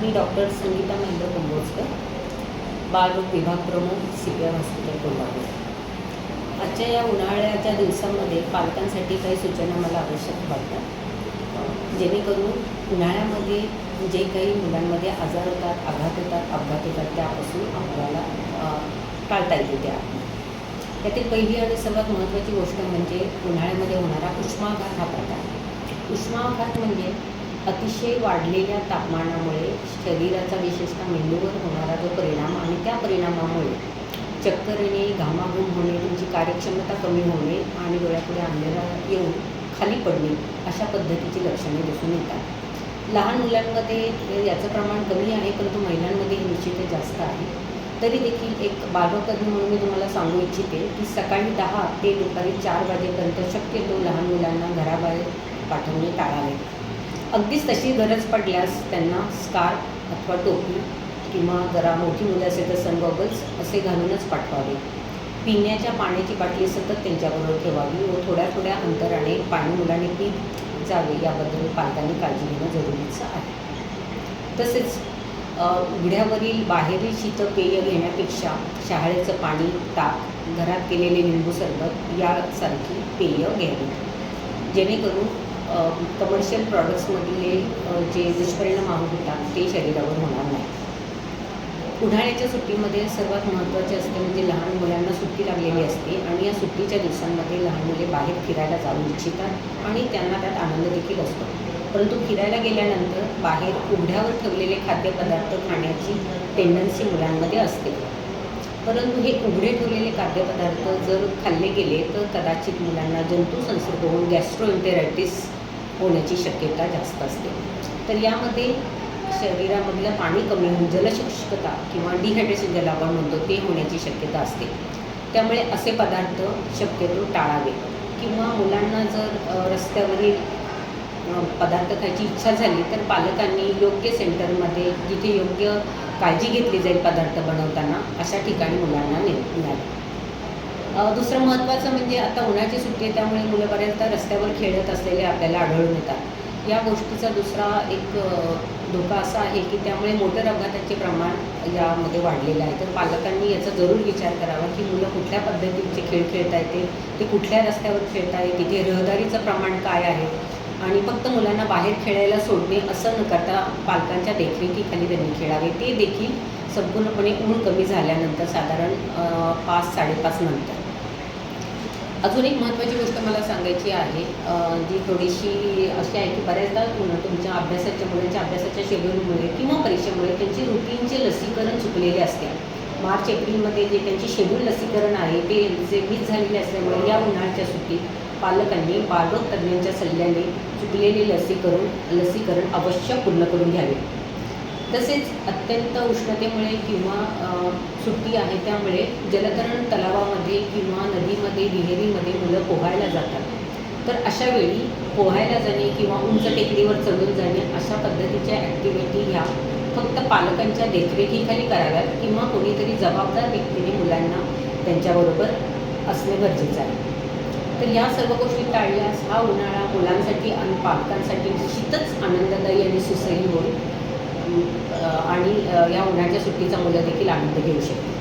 मी doctor Sangeeta Mahendra Kumbhojkar बालरोग विभाग प्रमुख C P R hospital Kolhapur. आजच्या या उन्हाळ्याच्या दिवसांमध्ये पालकांसाठी काही सूचना मला आवश्यक वाटतात. जेणेकरून उन्हाळ्यामध्ये जे काही मुलांमध्ये आजार होतात आघात होतात अपघात होतात त्यापासून आपल्याला टाळता येते त्या. त्यातील पहिली आणि सर्वात महत्त्वाची गोष्ट म्हणजे उन्हाळ्यामध्ये होणारा उष्माघात हा प्रकार. उष्माघात म्हणजे अतिशय वाढलेल्या तापमानामुळे शरीराचा विशेषतः मेंदूवर होणारा जो परिणाम आणि त्या परिणामामुळे चक्कर येणे घामाघूम होणे तुमची कार्यक्षमता कमी होणे आणि डोळ्यापुढे अंधेरा येऊन खाली पडणे अशा पद्धतीची लक्षणे दिसून येतात. लहान मुलांमध्ये याचं प्रमाण कमी आहे परंतु महिलांमध्ये हे निश्चितच जास्त आहे. तरी देखील एक बालकज्ञ म्हणून मी तुम्हाला सांगू इच्छिते की सकाळी दहा ते दुपारी चार वाजेपर्यंत शक्यतो लहान मुलांना घराबाहेर पाठवणे टाळावे. अगदीच तशी गरज पडल्यास त्यांना स्कार्फ अथवा टोपी किंवा जरा मोठी मुलं असेल तर सनगॉगल्स असे घालूनच पाठवावे. पिण्याच्या पाण्याची बाटली सतत त्यांच्याबरोबर ठेवावी व थोड्या थोड्या अंतराने पाणी मुलाने पीत जावे याबद्दल पालकांनी काळजी घेणं जरुरीचं आहे. तसेच उघड्यावरील बाहेरील शीतपेय घेण्यापेक्षा शहाळ्याचं पाणी ताक घरात केलेले लिंबू सरबत यासारखी पेय घ्यावी. जेणेकरून कमर्शियल प्रॉडक्ट्समधले जे दुष्परिणाम होतात ते शरीरावर होणार नाही. उन्हाळ्याच्या सुट्टीमध्ये सर्वात महत्त्वाचे असते म्हणजे लहान मुलांना सुट्टी लागलेली असते आणि या सुट्टीच्या दिवसांमध्ये लहान मुले बाहेर फिरायला जाऊ इच्छितात आणि त्यांना त्यात आनंद देखील असतो. परंतु फिरायला गेल्यानंतर बाहेर उघड्यावर ठेवलेले खाद्यपदार्थ खाण्याची टेंडन्सी मुलांमध्ये असते. परंतु हे उघडे ठेवलेले खाद्यपदार्थ जर खाल्ले गेले तर कदाचित मुलांना जंतू संसर्ग होऊन गॅस्ट्रोएन्टेरायटिस होण्याची शक्यता जास्त असते. तर यामध्ये शरीरामधलं पाणी कमी होऊन जलशुष्कता किंवा डिहायड्रेशन ज्याला आपण म्हणतो ते होण्याची शक्यता असते. त्यामुळे असे पदार्थ शक्यतो टाळावे. किंवा मुलांना जर रस्त्यावरील पदार्थ खायची इच्छा झाली तर पालकांनी योग्य सेंटरमध्ये जिथे योग्य काळजी घेतली जाईल पदार्थ बनवताना अशा ठिकाणी मुलांना ने दुसरं महत्त्वाचं म्हणजे आता उन्हाची सुट्टी आहे त्यामुळे मुलं बऱ्याचदा रस्त्यावर खेळत असलेले आपल्याला आढळून येतात. या गोष्टीचा दुसरा एक धोका असा आहे की त्यामुळे मोटर अपघाताचे प्रमाण यामध्ये वाढलेलं आहे. तर पालकांनी याचा जरूर विचार करावा की मुलं कुठल्या पद्धतीचे खेळ खेळता येते ते कुठल्या रस्त्यावर खेळता येते तिथे रहदारीचं प्रमाण काय आहे? आणि फक्त मुलांना बाहेर खेळायला सोडणे असं न करता पालकांच्या देखरेखीखाली त्यांनी खेळावे ते देखील संपूर्णपणे ऊन कमी झाल्यानंतर साधारण पाच साडेपाच नंतर. अजून एक महत्त्वाची गोष्ट मला सांगायची आहे जी थोडीशी अशी आहे की बऱ्याचदा तुम- तुमच्या अभ्यासाच्या मुलांच्या अभ्यासाच्या शेड्यूलमुळे किंवा परीक्षेमुळे त्यांची रुटीनचे लसीकरण चुकलेले असते. मार्च एप्रिलमध्ये जे त्यांची शेड्यूल लसीकरण आहे ते जे मिस झालेले असल्यामुळे या उन्हाळ्याच्या सुट्टीत पालकांनी बालरोग तज्ज्ञांच्या सल्ल्याने चुकलेले लसीकरण लसीकरण अवश्य पूर्ण करून घ्यावे. तसेच अत्यंत उष्णतेमुळे किंवा सुट्टी आहे त्यामुळे जलतरण तलावामध्ये किंवा नदीमध्ये विहिरीमध्ये मुलं पोहायला जातात. तर अशा वेळी पोहायला जाणे किंवा उंच टेकडीवर चढून जाणे अशा पद्धतीच्या ॲक्टिव्हिटी ह्या फक्त पालकांच्या देखरेखीखाली कराव्यात किंवा कोणीतरी जबाबदार व्यक्तीने मुलांना त्यांच्याबरोबर असणे गरजेचं आहे. तर या सर्व गोष्टी टाळल्यास हा उन्हाळा मुलांसाठी आणि पालकांसाठी निश्चितच आनंददायी आणि सुसह्य होईल. आणि या उन्हाळ्याच्या सुट्टीचा मुलं देखील आनंद घेऊ शकते.